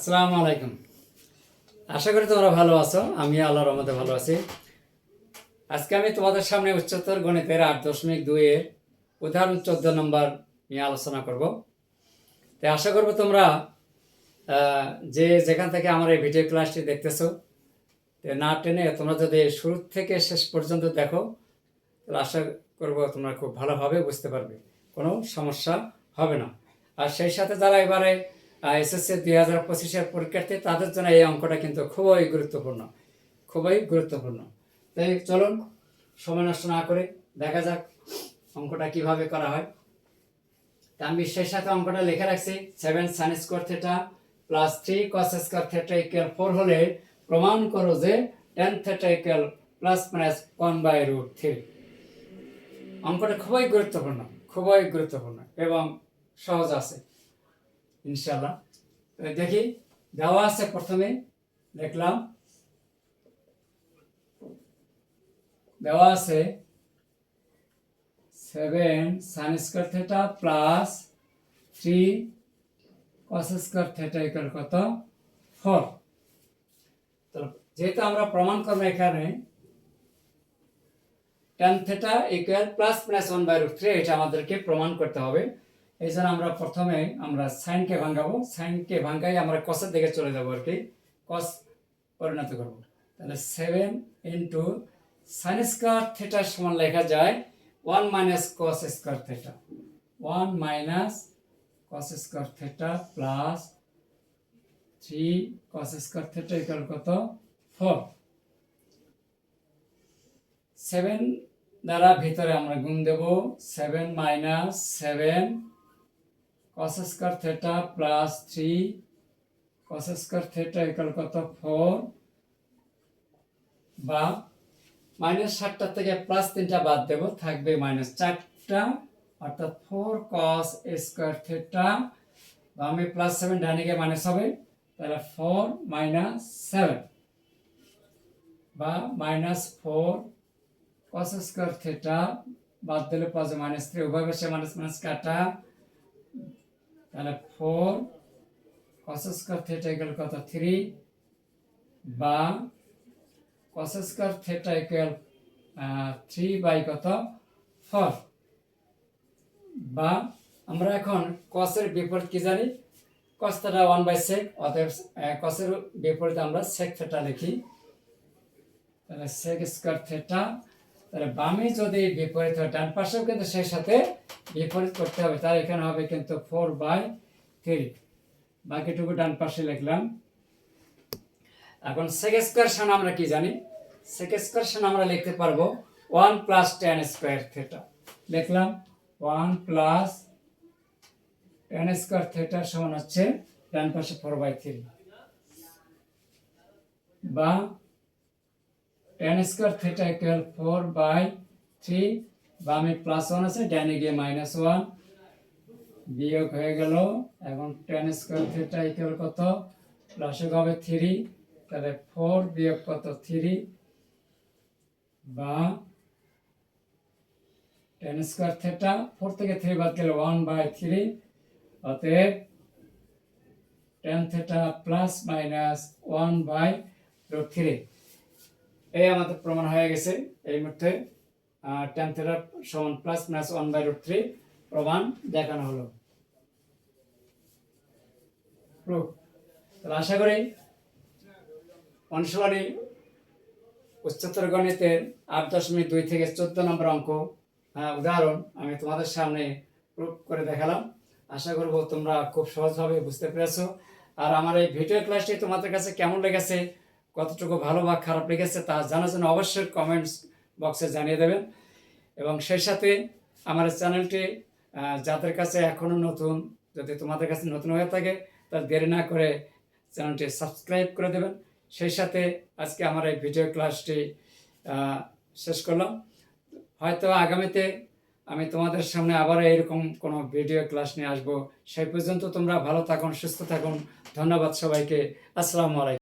আসসালামু আলাইকুম। আশা করি তোমরা ভালো আছো, আমি আল্লাহর রহমতে ভালো আছি। আজকে আমি তোমাদের সামনে উচ্চতর গণিতের আট দশমিক দুইয়ের উদাহরণ চোদ্দ নম্বর নিয়ে আলোচনা করব। তাই আশা করব তোমরা যে যেখান থেকে আমার এই ভিডিও ক্লাসটি দেখতেছো, তো না টেনে তোমরা যদি শুরু থেকে শেষ পর্যন্ত দেখো, তাহলে আশা করব তোমরা খুব ভালোভাবে বুঝতে পারবে, কোনো সমস্যা হবে না। আর সেই সাথে যারা এবারে এসএসসি দুই হাজার পঁচিশের পরীক্ষার্থী, তাদের জন্য এই অঙ্কটা কিন্তু খুবই গুরুত্বপূর্ণ খুবই গুরুত্বপূর্ণ। তাই চলুন, সময় নষ্ট না করে দেখা যাক অঙ্কটা কীভাবে করা হয়। তা আমি সেই সাথে অঙ্কটা লিখে রাখছি। Seven sine square theta plus three cos square theta equal four হলে প্রমাণ করো যে tan theta equal plus minus one by root three. অঙ্কটা খুবই গুরুত্বপূর্ণ খুবই গুরুত্বপূর্ণ এবং সহজ আছে। ইনশাল্লাহ তো দেখি দেওয়া আছে প্রথমে দেখলাম দেওয়া আছে seven sine square theta plus three cos square theta equal কত ফোর তো যেহেতু আমরা প্রমাণ করব এখানে tan theta equal plus plus one by root three এটা আমাদেরকে প্রমাণ করতে হবে এই জন্য আমরা প্রথমে আমরা সাইনকে ভাঙাবো। সাইনকে ভাঙাই আমরা কসের দিকে চলে যাব আর কি। কস পরিণত করব। তাহলে সেভেন ইন্টু সাইন স্কোয়ার থেটার সমান লেখা যায় one minus cos square theta one minus cos square theta plus three cos square theta equal কত? ফোর সেভেন দ্বারা ভিতরে আমরা গুণ দেব। Seven minus seven cos square theta plus three cos square theta equal কত? ফোর বা minus সাতটা থেকে plus তিনটা বাদ দেব, থাকবে মাইনাস চারটা, অর্থাৎ ফোর কস স্কোয়ার থেটা বা আমি প্লাস সেভেন ডানিকে মাইনাস হবে, তাহলে ফোর মাইনাস সেভেন বা minus four cos square theta বাদ দিলে পাওয়া মাইনাস থ্রি উভয় পাশে মাইনাস মাইনাস কাটা তাহলে ফোর স্কোয়ার থেটা ইকুয়াল কত? থ্রি বা square theta equal three by কত? ফোর বা আমরা এখন কসের বিপরীত কি জানি? Cos theta one by sec অতএব কসের বিপরীত আমরা সেক থেটা লিখি। তাহলে সেক স্কোয়ার থেটা তাহলে বামে যদি বিপরীত হয়, ডান পাশেও কিন্তু সেই সাথে বিপরীত করতে হবে, তার এখানে হবে কিন্তু ফোর বাই থ্রি বাকিটুকু ডান পাশে লিখলাম। এখন সেক স্কোয়ার সমান আমরা কি জানি? সেক স্কোয়ার আমরা লিখতে পারব one plus tan square theta লিখলাম one plus tan square theta সমান হচ্ছে ডান পাশে ফোর বাই থ্রি বা tan square theta equal four by three বামে প্লাস ওয়ান আছে ডানে গিয়ে মাইনাস ওয়ান বিয়োগ হয়ে গেল। এখন টেন স্কোয়ার থিটা ইকুয়াল কত? প্লাসে হবে থ্রি তাহলে ফোর বিয়োগ কত? থ্রি বা টেন স্কোয়ার থিটা ফোর থেকে থ্রি বাদ গেলে ওয়ান বাই থ্রি অতএব tan theta plus minus one by root three এই আমাদের প্রমাণ হয়ে গেছে এই মুহূর্তে। টেন থেটা সমান plus minus one by root three প্রমাণ দেখানো হলো। তাহলে আশা করি অনুশীলনী উচ্চতর গণিতের আট দশমিক দুই থেকে চোদ্দ নম্বর অঙ্ক আহ, উদাহরণ আমি তোমাদের সামনে প্রুফ করে দেখালাম। আশা করব তোমরা খুব সহজভাবে বুঝতে পেরেছ। আর আমার এই ভিডিও ক্লাসটি তোমাদের কাছে কেমন লেগেছে কতটুকু ভালো বা খারাপ লেগেছে তা জানার জন্য অবশ্যই কমেন্টস বক্সে জানিয়ে দেবেন। এবং সেই সাথে আমার চ্যানেলটি যাদের কাছে এখনও নতুন, যদি তোমাদের কাছে নতুন হয়ে থাকে তা দেরি না করে চ্যানেলটি সাবস্ক্রাইব করে দেবেন। সেই সাথে আজকে আমার এই ভিডিও ক্লাসটি শেষ করলাম। হয়তো আগামীতে আমি তোমাদের সামনে আবার এরকম কোনো ভিডিও ক্লাস নিয়ে আসব। সেই পর্যন্ত তোমরা ভালো থাকুন, সুস্থ থাকুন। ধন্যবাদ সবাইকে। আসসালামু আলাইকুম।